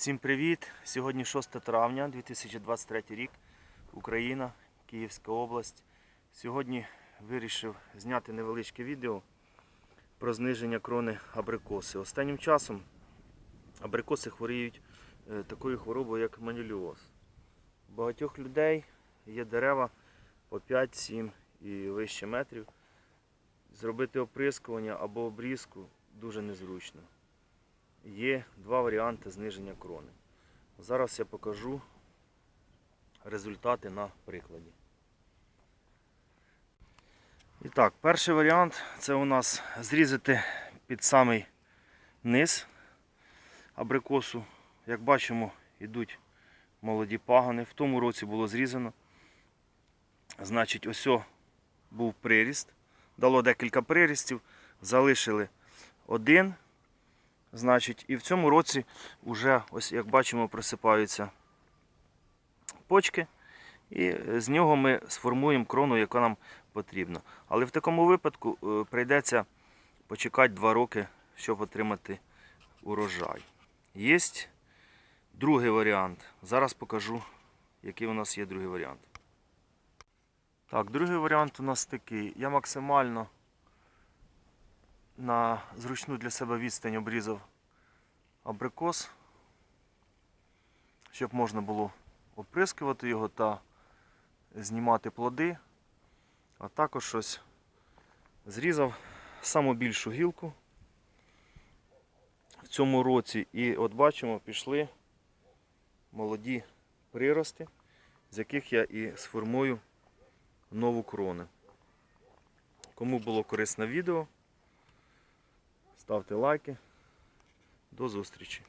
Всім привіт! Сьогодні 6 травня 2023 рік, Україна, Київська область. Сьогодні вирішив зняти невеличке відео про зниження крони абрикоси. Останнім часом абрикоси хворіють е, такою хворобою, як маніліоз. У багатьох людей є дерева по 5-7 і вище метрів. Зробити оприскування або обрізку дуже незручно є два варіанти зниження крони. Зараз я покажу результати на прикладі. І так, перший варіант це у нас зрізати під самий низ абрикосу. Як бачимо, йдуть молоді пагони. В тому році було зрізано. Значить, ось був приріст. Дало декілька прирістів, залишили один. Значить, і в цьому році вже, ось як бачимо, просипаються почки. І з нього ми сформуємо крону, яка нам потрібна. Але в такому випадку е, прийдеться почекати 2 роки, щоб отримати урожай. Є другий варіант. Зараз покажу, який у нас є другий варіант. Так, другий варіант у нас такий. Я максимально на зручну для себе відстань обрізав абрикос, щоб можна було оприскувати його та знімати плоди. А також ось зрізав саму більшу гілку в цьому році. І от бачимо, пішли молоді прирости, з яких я і сформую нову крону. Кому було корисне відео, ставте лайки. До зустрічі!